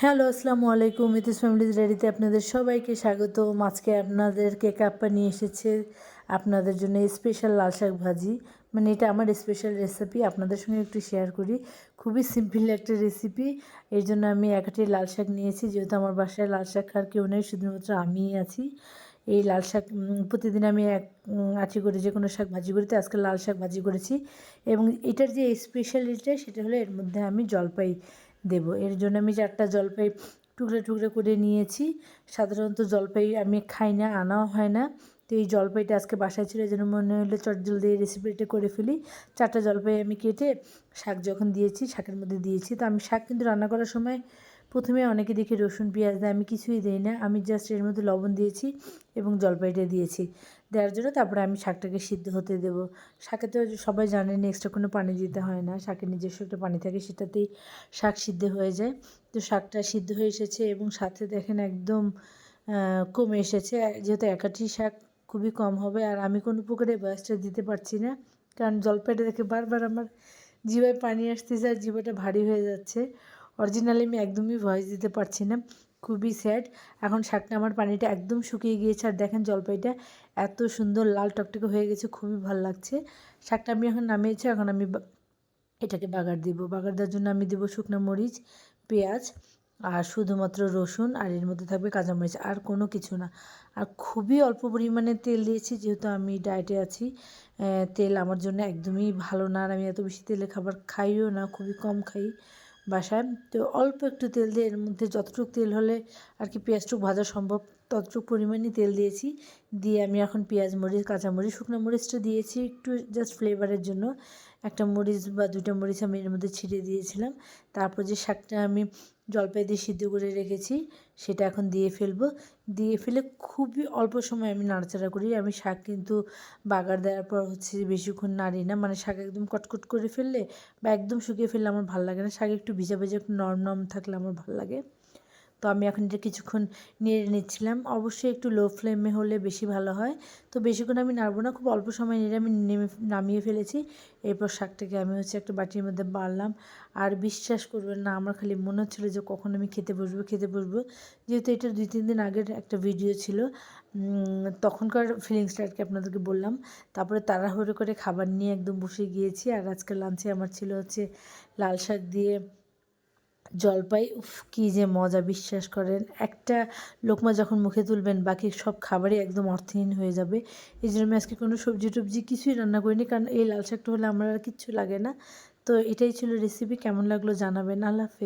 Hello, আসসালামু আলাইকুম। It's families রেডিতে আপনাদের সবাইকে স্বাগত আজকে আপনাদেরকে কাপ্পা নিয়ে এসেছে আপনাদের জন্য স্পেশাল লাল শাক ভাজি। মানে এটা আমার স্পেশাল রেসিপি আপনাদের সঙ্গে একটু শেয়ার করি। খুবই সিম্পল একটা রেসিপি এর জন্য আমি একাটি লাল শাক নিয়েছি, যেহেতু আমার বাসায় লাল শাক খাওয়ার কেউ নেই, শুধুমাত্র আমিই আছি। এই লাল শাক প্রতিদিন আমি এক আটি করে যে কোনো শাক ভাজি করিতে আজকে লাল শাক ভাজি করেছি। এবং এটার যে স্পেশালিটা সেটা হলো এর মধ্যে আমি জলপাই। দেব। এর জন্য আমি চারটা জলপাই টুকরো টুকরো করে নিয়েছি। সাধারণত জলপাই আমি খাই না, আনাও হয় না। তো এই জলপাইটা আজকে বাসায় ছিল যেন মনে হলো চট দিয়ে রেসিপিটা করে ফেলি। চারটা জলপাই আমি কেটে শাক যখন দিয়েছি, শাকের মধ্যে দিয়েছি। তো আমি শাক কিন্তু রান্না করার সময় প্রথমে অনেকে দেখে রসুন, পেঁয়াজ দেয়, আমি কিছুই দিই না। আমি জাস্ট এর মধ্যে লবণ দিয়েছি এবং জলপাইটা দিয়েছি। দেওয়ার জন্য তারপরে আমি শাকটাকে সিদ্ধ হতে দেবো। শাকে তো সবাই জানেন এক্সট্রা কোনো পানি দিতে হয় না। শাকের নিজস্ব একটা পানি থাকে, সেটাতেই শাক সিদ্ধ হয়ে যায়। তো শাকটা সিদ্ধ হয়ে এসেছে এবং সাথে দেখেন একদম কমে এসেছে। যেহেতু একাঠি শাক, খুবই কম হবে। আর আমি কোনো পুকুরে বয়সটা দিতে পারছি না, কারণ জলপাইটা দেখে বারবার আমার জিভায় পানি আসতেছে আর জিভাটা ভারী হয়ে যাচ্ছে। অরিজিনালি আমি একদমই ভয়েস দিতে পারছি না। খুবই স্যাড এখন শাকটা আমার পানিটা একদম শুকিয়ে গিয়েছে আর দেখেন জলপাইটা এত সুন্দর লাল টকটকে হয়ে গেছে, খুবই ভালো লাগছে। শাকটা আমি এখন নামিয়েছি, এখন আমি এটাকে বাগার দিব। বাগার দেওয়ার জন্য আমি দেবো শুকনো মরিচ, পেঁয়াজ আর শুধুমাত্র রসুন আর এর মধ্যে থাকবে কাঁচামরিচ আর কোনো কিছু না। আর খুবই অল্প পরিমাণে তেল দিয়েছি, যেহেতু আমি ডায়েটে আছি। তেল আমার জন্য একদমই ভালো না আর আমি এত বেশি তেলে খাবার খাইও না, খুবই কম খাই। বাসায়। তো অল্প একটু তেল দিয়ে এর মধ্যে যতটুকু তেল হলে আর কি পেঁয়াজটুকু ভাজা সম্ভব, ততটুকু পরিমাণই তেল দিয়েছি। দিয়ে আমি এখন পেঁয়াজ মরিচ কাঁচামরিচ শুকনো মরিচটা দিয়েছি একটু জাস্ট ফ্লেভারের জন্য। একটা মরিচ বা দুটো মরিচ আমি এর মধ্যে ছিটিয়ে দিয়েছিলাম। তারপর যে শাকটা আমি জলপাই দিয়ে সিদ্ধ করে রেখেছি, সেটা এখন দিয়ে ফেলব। দিয়ে ফেলে খুবই অল্প সময় আমি নাড়াচাড়া করি। আমি শাক কিন্তু বাগার দেওয়ার পর হচ্ছে বেশিক্ষণ নাড়ি না। মানে শাক একদম কটকট করে ফেললে বা একদম শুকিয়ে ফেললে আমার ভালো লাগে না। শাক একটু ভিজা ভেজা একটু নরম নরম থাকলে আমার ভালো লাগে। তো আমি এখন এটা কিছুক্ষণ নেড়ে নিচ্ছিলাম, অবশ্যই একটু লো ফ্লেমে হলে বেশি ভালো হয়। তো বেশিক্ষণ আমি নাড়বো না, খুব অল্প সময় নেড়ে আমি নেমে, নামিয়ে ফেলেছি। এরপর শাকটাকে আমি হচ্ছে একটা বাটির মধ্যে বাড়লাম। আর বিশ্বাস করবেন না, আমার খালি মনে হচ্ছিল যে কখন আমি খেতে বসবো খেতে বসবো। যেহেতু এটা দুই তিন দিন আগের একটা ভিডিও ছিল তখনকার ফিলিংসটা আর কি আপনাদেরকে বললাম। তারপরে তাড়াহুড়ো করে খাবার নিয়ে একদম বসে গিয়েছি। আর আজকে লাঞ্চে আমার ছিল হচ্ছে লাল শাক দিয়ে জলপাই, উফ, কী যে মজা, বিশ্বাস করেন। একটা লোকমা যখন মুখে তুলবেন, বাকি সব খাবারই একদম অর্থহীন হয়ে যাবে। এই জন্য আমি আজকে কোনো সবজি টবজি কিছুই রান্না করিনি, কারণ এই লাল শাকটা হলে আমার আর কিচ্ছু লাগে না। তো এটাই ছিল রেসিপি কেমন লাগল জানাবেন। আল্লাহ হাফেজ।